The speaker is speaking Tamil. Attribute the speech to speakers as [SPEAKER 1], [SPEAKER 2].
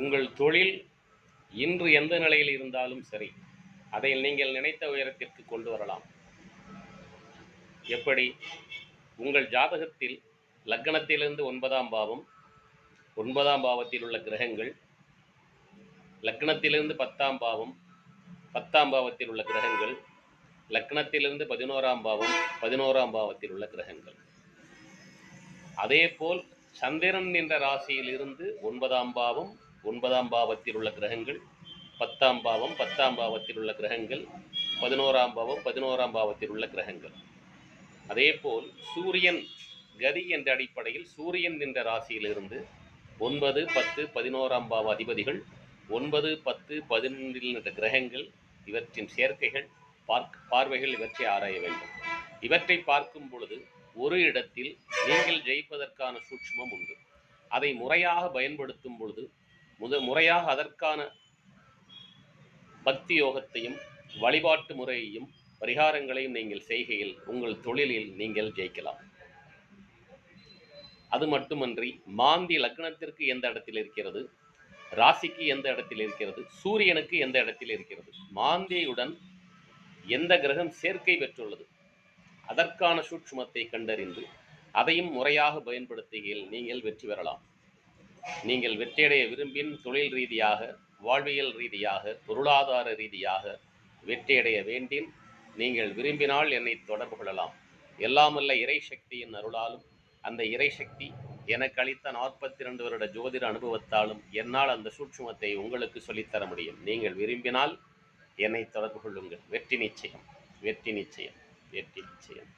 [SPEAKER 1] உங்கள் தொழில் இன்று எந்த நிலையில் இருந்தாலும் சரி அதை நீங்கள் நினைத்த உயரத்திற்கு கொண்டு வரலாம். எப்படி? உங்கள் ஜாதகத்தில் லக்னத்திலிருந்து ஒன்பதாம் பாவம் ஒன்பதாம் பாவத்தில் உள்ள கிரகங்கள் லக்னத்திலிருந்து பத்தாம் பாவம் பத்தாம் பாவத்தில் உள்ள கிரகங்கள் லக்னத்திலிருந்து பதினோராம் பாவம் பதினோராம் பாவத்தில் உள்ள கிரகங்கள். அதேபோல் சந்திரன் என்ற ராசியில் இருந்து ஒன்பதாம் பாவம் ஒன்பதாம் பாவத்தில் உள்ள கிரகங்கள் பத்தாம் பாவம் பத்தாம் பாவத்தில் உள்ள கிரகங்கள் பதினோராம் பாவம் பதினோராம் பாவத்தில் உள்ள கிரகங்கள். அதேபோல் சூரியன் கதி என்ற அடிப்படையில் சூரியன் என்ற ராசியிலிருந்து ஒன்பது பத்து பதினோராம் பாவ அதிபதிகள் ஒன்பது பத்து பதினொன்றில் என்ற கிரகங்கள் இவற்றின் சேர்க்கைகள் பார்க் பார்வைகள் இவற்றை ஆராய வேண்டும். இவற்றை பார்க்கும் பொழுது ஒரு இடத்தில் நீங்கள் ஜெயிப்பதற்கான சூட்சமம் உண்டு. அதை முறையாக பயன்படுத்தும் பொழுது முத முறையாக அதற்கான பக்தி யோகத்தையும் வழிபாட்டு முறையையும் பரிகாரங்களையும் நீங்கள் செய்கையில் உங்கள் தொழிலில் நீங்கள் ஜெயிக்கலாம். அது மட்டுமன்றி மாந்தி லக்னத்திற்கு எந்த இடத்தில் இருக்கிறது? ராசிக்கு எந்த இடத்தில் இருக்கிறது? சூரியனுக்கு எந்த இடத்தில் இருக்கிறது? மாந்தியுடன் எந்த கிரகம் சேர்க்கை பெற்றுள்ளது? அதற்கான சூட்சுமத்தை கண்டறிந்து அதையும் முறையாக பயன்படுத்துகையில் நீங்கள் வெற்றி பெறலாம். நீங்கள் வெற்றியடைய விரும்பின் தொழில் ரீதியாக வாழ்வியல் ரீதியாக பொருளாதார ரீதியாக வெற்றியடைய வேண்டின் நீங்கள் விரும்பினால் என்னை தொடர்பு கொள்ளலாம். எல்லாமல்ல இறை சக்தியின் அருளாலும் அந்த இறை சக்தி எனக்கு அளித்த நாற்பத்தி ரெண்டு வருட ஜோதிட அனுபவத்தாலும் என்னால் அந்த சூட்சுமத்தை உங்களுக்கு சொல்லித்தர முடியும். நீங்கள் விரும்பினால் என்னை தொடர்பு கொள்ளுங்கள். வெற்றி நிச்சயம். வெற்றி நிச்சயம். வெற்றி நிச்சயம்.